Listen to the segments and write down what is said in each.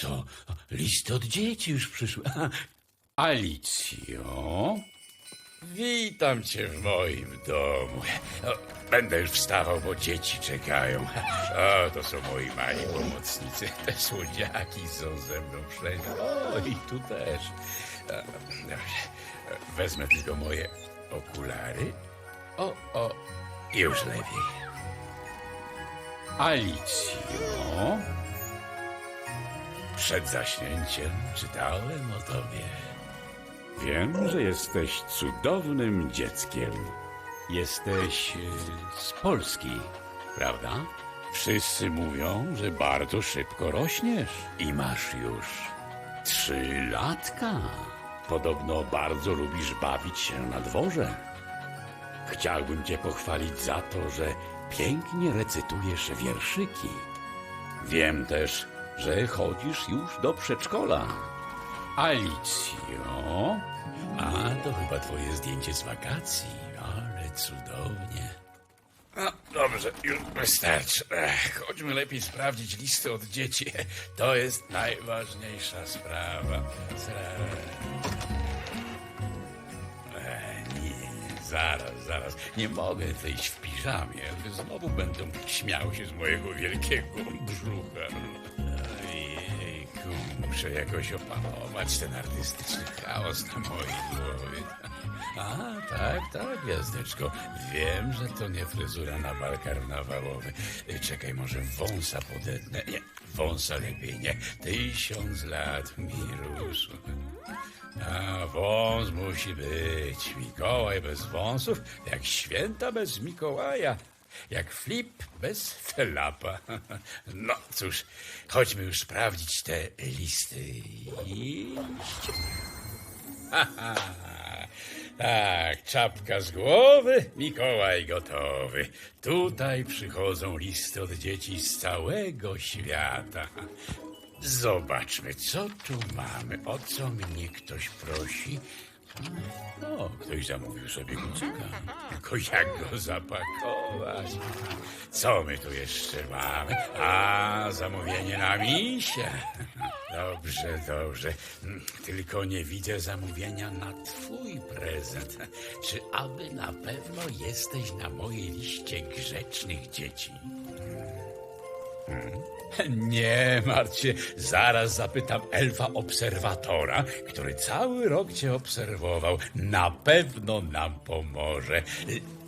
To? Listy od dzieci już przyszły. Alicjo, witam cię w moim domu. Będę już wstawał, bo dzieci czekają. O, to są moi mali pomocnicy. Te słodziaki są ze mną wszędzie. O, i tu też. E, Dobrze. Wezmę tylko moje okulary. O, o, już lepiej. Alicjo, przed zaśnięciem czytałem o tobie. Wiem, że jesteś cudownym dzieckiem. Jesteś y, z Polski, prawda? Wszyscy mówią, że bardzo szybko rośniesz i masz już trzy latka. Podobno bardzo lubisz bawić się na dworze. Chciałbym cię pochwalić za to, że pięknie recytujesz wierszyki. Wiem też, że chodzisz już do przedszkola. Alicjo, a to chyba twoje zdjęcie z wakacji, ale cudownie. No dobrze, już wystarczy. Ech, chodźmy lepiej sprawdzić listy od dzieci. To jest najważniejsza sprawa. Nie, zaraz, zaraz. Nie mogę wyjść w piżamie. Znowu będą śmiał się z mojego wielkiego brzucha. Muszę jakoś opanować ten artystyczny chaos na mojej głowie. A, tak, tak, gwiazdeczko. Wiem, że to nie fryzura na bal karnawałowy. Czekaj, może wąsa podetnę. Nie, wąsa lepiej nie. Tysiąc lat mi rósł. A wąs musi być. Mikołaj bez wąsów, jak święta bez Mikołaja. Jak flip bez felapa. No cóż, chodźmy już sprawdzić te listy. Iść. Tak, czapka z głowy, Mikołaj gotowy. Tutaj przychodzą listy od dzieci z całego świata. Zobaczmy, co tu mamy. O co mnie ktoś prosi? O, ktoś zamówił sobie kucyka. Tylko jak go zapakować? Co my tu jeszcze mamy? A, zamówienie na misia. Dobrze, dobrze. Mm, Tylko nie widzę zamówienia na twój prezent. Czy aby na pewno jesteś na mojej liście grzecznych dzieci? Nie martw się, zaraz zapytam elfa obserwatora, który cały rok cię obserwował. Na pewno nam pomoże.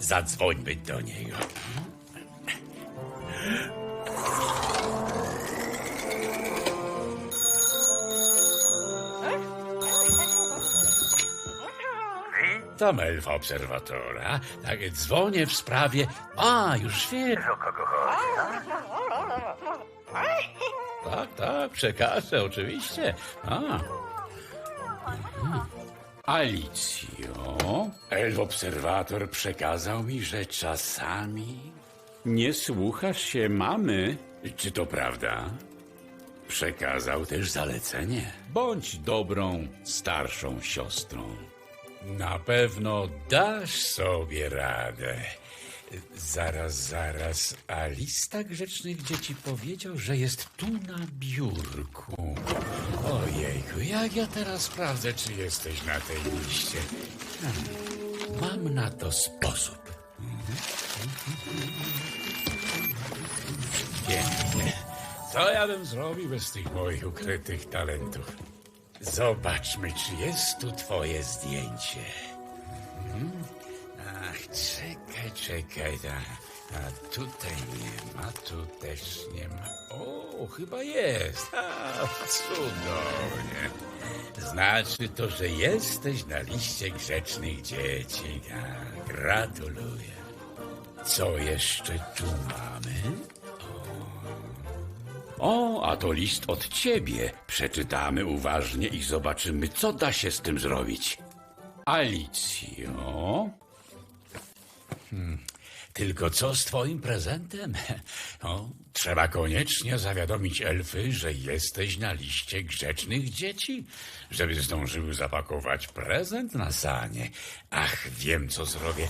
Zadzwońmy do niego. Witam elfa obserwatora. Tak, dzwonię w sprawie... A, już wiem. O kogo chodzi? Tak, tak, przekażę, oczywiście. A. Mhm. Alicjo, elf obserwator przekazał mi, że czasami nie słuchasz się mamy. Czy to prawda? Przekazał też zalecenie. Bądź dobrą, starszą siostrą. Na pewno dasz sobie radę. Zaraz, zaraz. A lista grzecznych dzieci powiedział, że jest tu na biurku. Ojejku, jak ja teraz sprawdzę, czy jesteś na tej liście? Hmm, Mam na to sposób. Pięknie. Co ja bym zrobił bez tych moich ukrytych talentów? Zobaczmy, czy jest tu twoje zdjęcie. Czekaj. Ta. A tutaj nie ma, tu też nie ma. O, chyba jest. A, cudownie. Znaczy to, że jesteś na liście grzecznych dzieci. A, gratuluję. Co jeszcze tu mamy? O, a to list od ciebie. Przeczytamy uważnie i zobaczymy, co da się z tym zrobić. Alicjo. Hmm. Tylko co z twoim prezentem? Trzeba koniecznie zawiadomić elfy, że jesteś na liście grzecznych dzieci, żeby zdążyły zapakować prezent na sanie. Ach, wiem, co zrobię.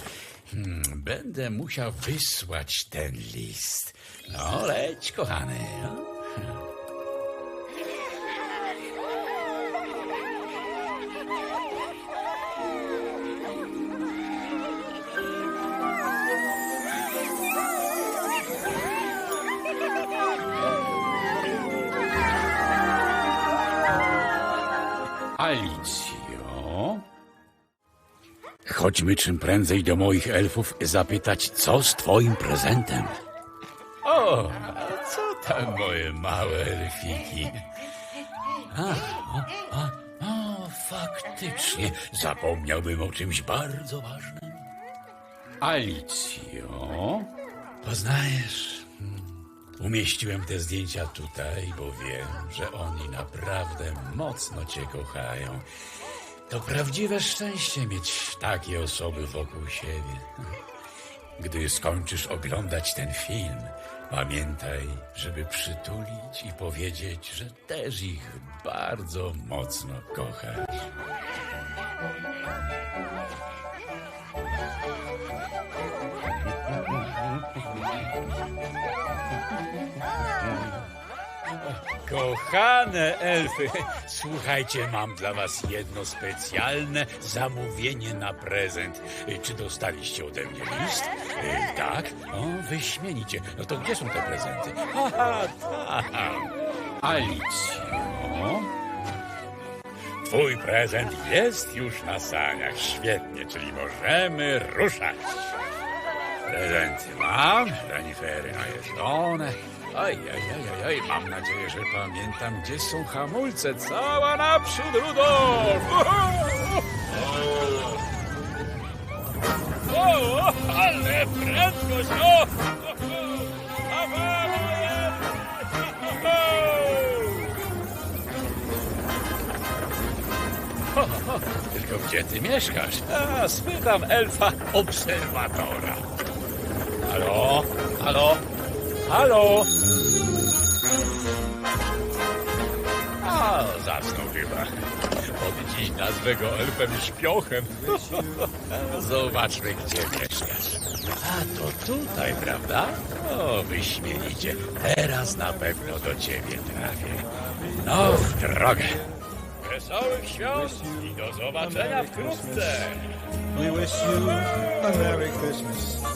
Hmm, będę musiał wysłać ten list. No, leć, kochany. No. Alicjo. Chodźmy czym prędzej do moich elfów zapytać, co z twoim prezentem. O, a co tam moje małe elfiki? A, o, a, o, faktycznie, zapomniałbym o czymś bardzo ważnym. Alicjo, poznajesz? Umieściłem te zdjęcia tutaj, bo wiem, że oni naprawdę mocno cię kochają. To prawdziwe szczęście mieć takie osoby wokół siebie. Gdy skończysz oglądać ten film, pamiętaj, żeby przytulić i powiedzieć, że też ich bardzo mocno kochasz. Kochane elfy, słuchajcie, mam dla was jedno specjalne zamówienie na prezent. Czy dostaliście ode mnie list? Y, Tak? O, wyśmienicie. No to gdzie są te prezenty? Haha, tam. Alicjo? Twój prezent jest już na saniach. Świetnie, czyli możemy ruszać. Prezenty mam, renifery najeżdżone. Oj, oj, oj, oj, mam nadzieję, że pamiętam, gdzie są hamulce. Cała naprzód, Rudolf! O, ale prędkość! O, Tylko gdzie ty mieszkasz? A, spytam elfa obserwatora. Halo? Halo? Halo? A, zasnął chyba. Od dziś nazwę go elfem śpiochem. Zobaczmy, gdzie mieszkasz. A, to tutaj, prawda? O, wyśmienicie. Teraz na pewno do ciebie trafię. No, w drogę. Wesołych świąt i do zobaczenia wkrótce. We wish you a Merry Christmas.